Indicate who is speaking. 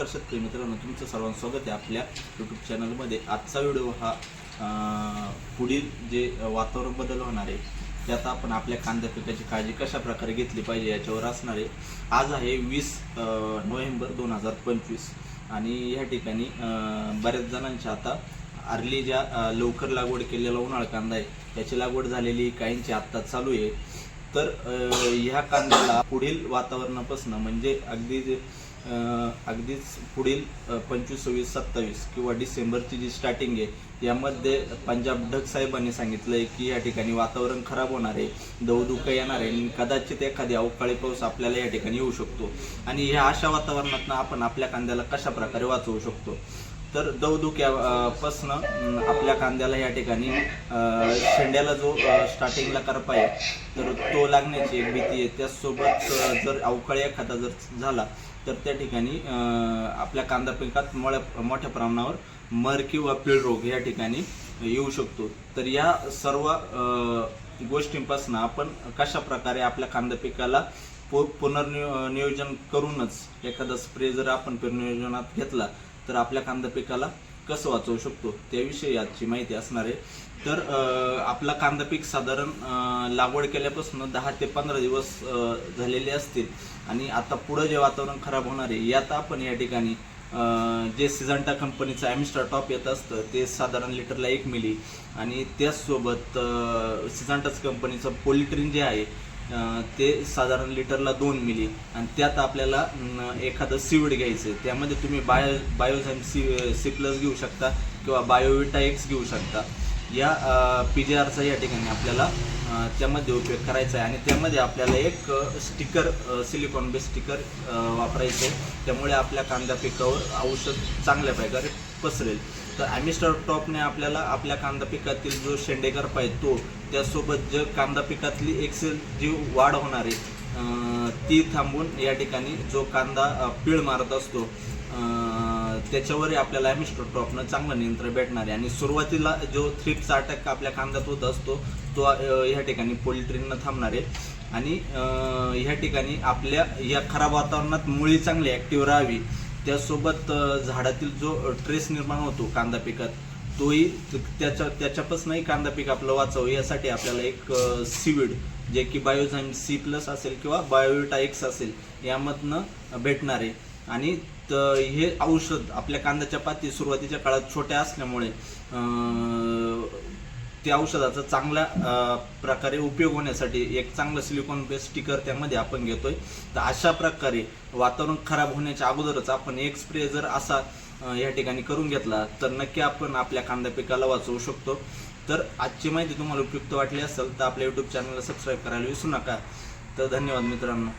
Speaker 1: शेतकरी मित्रांनो तुमचं सर्वांचं स्वागत आहे आपल्या यूट्यूब चॅनलमध्ये आजचा व्हिडिओ हा पुढील जे वातावरण बदल होणार आहे त्यात आपण आपल्या कांद्या पिकाची काळजी कशा प्रकारे घेतली पाहिजे याच्यावर असणार आहे. आज आहे वीस नोव्हेंबर दोन हजार पंचवीस. आणि या ठिकाणी अं, बऱ्याच जणांच्या आता अर्ली ज्या लवकर लागवड केलेला उन्हाळ कांदा आहे त्याची लागवड झालेली काहींची आत्ता चालू आहे. तर ह्या कांद्याला पुढील वातावरणापासून म्हणजे अगदी जे, अगदीच पुढील पंचवीस सव्वीस सत्तावीस किंवा डिसेंबरची जी स्टार्टिंग आहे यामध्ये पंजाब ढग साहेबांनी सांगितलंय की या ठिकाणी वातावरण खराब होणार आहे दवदुका येणार आहे आणि कदाचित एखादी अवकाळी पाऊस आपल्याला या ठिकाणी येऊ शकतो. आणि ह्या अशा वातावरणातनं आपण आपल्या कांद्याला कशा प्रकारे वाचवू शकतो? तर दवदुक्यापासनं आपल्या कांद्याला या ठिकाणी शेंड्याला जो स्टार्टिंगला करपा आहे तर तो लागण्याची एक भीती आहे. त्याचसोबत जर अवकाळी एखादा जर झाला तर त्या ठिकाणी आपल्या कांदा पिकात मोठ्या मोठ्या प्रमाणावर मर किंवा पीळ रोग या ठिकाणी येऊ शकतो. तर या सर्व गोष्टींपासून आपण कशा प्रकारे आपल्या कांदा पिकाला पु नियोजन करूनच एखादा स्प्रे जर आपण पुनर्नियोजनात घेतला तर आपल्या कांदा पिकाला कसं वाचवू शकतो त्याविषयी आजची माहिती असणार आहे. तर आपला कांदा पीक साधारण लागवड केल्यापासून दहा ते पंधरा दिवस झालेले असतील. आणि आता पुढं जे वातावरण खराब होणार आहे यात आपण या ठिकाणी जे सिजंटा कंपनीचं ॲमिस्टा टॉप येत असतं ते साधारण लिटरला एक मिली. आणि त्याचसोबत अं, सिजंटाच कंपनीचं पोलिट्रिन जे आहे ते साधारण लिटरला दोन मिली. आणि त्यात आपल्याला एखादं सीविड घ्यायचं आहे त्यामध्ये तुम्ही bio biozyme C C plus घेऊ शकता किंवा बायोविटा एक्स घेऊ शकता. या पी जे आरचा या ठिकाणी आपल्याला त्यामध्ये उपयोग करायचा आहे. आणि त्यामध्ये आपल्याला एक स्टिकर सिलिकॉन बेस स्टिकर वापरायचं आहे त्यामुळे आपल्या कांदा पिकावर औषध चांगल्या प्रकारे पसरेल. तर ॲमिस्टर टॉपने आपल्याला आपल्या कांदा पिकातील जो शेंडेकर पाहिजे तो त्यासोबत जे कांदा पिकातली एक्सेल जी वाढ होणार आहे ती थांबून या ठिकाणी जो कांदा पीळ मारत असतो त्याच्यावरही आपल्याला ॲमिस्टर टॉपनं चांगलं नियंत्रण भेटणार आहे. आणि सुरुवातीला जो थ्रिप्सचा अटॅक आपल्या कांद्यात होत असतो तो ह्या ठिकाणी पोल्ट्रीनं थांबणार आहे. आणि ह्या ठिकाणी आपल्या या खराब वातावरणात मुळी चांगली ॲक्टिव्ह राहावी. त्यासोबत झाडातील जो ट्रेस निर्माण होतो कांदा पिकात तोही त्याच्या त्याच्यापासूनही कांदा पीक आपलं वाचावं यासाठी आपल्याला एक सीविड जे की बायोझाईम सी प्लस असेल किंवा बायोटा एक्स असेल यामधनं भेटणार. आहे आणि हे औषध आपल्या कांद्याच्या पाती सुरुवातीच्या काळात छोट्या असल्यामुळे त्या औषधाचा चांगल्या प्रकारे उपयोग होण्यासाठी एक चांगलं सिलिकॉन बेस स्टिकर त्यामध्ये आपण घेतोय. तर अशा प्रकारे वातावरण खराब होण्याच्या अगोदरच आपण एक स्प्रे जर असा या ठिकाणी करून घेतला तर नक्की आपण आपल्या कांदा पिकाला वाचवू शकतो. तर आजची माहिती तुम्हाला उपयुक्त वाटली असेल तर आपल्या यूट्यूब चॅनलला सबस्क्राईब करायला विसरू नका. तर धन्यवाद मित्रांनो.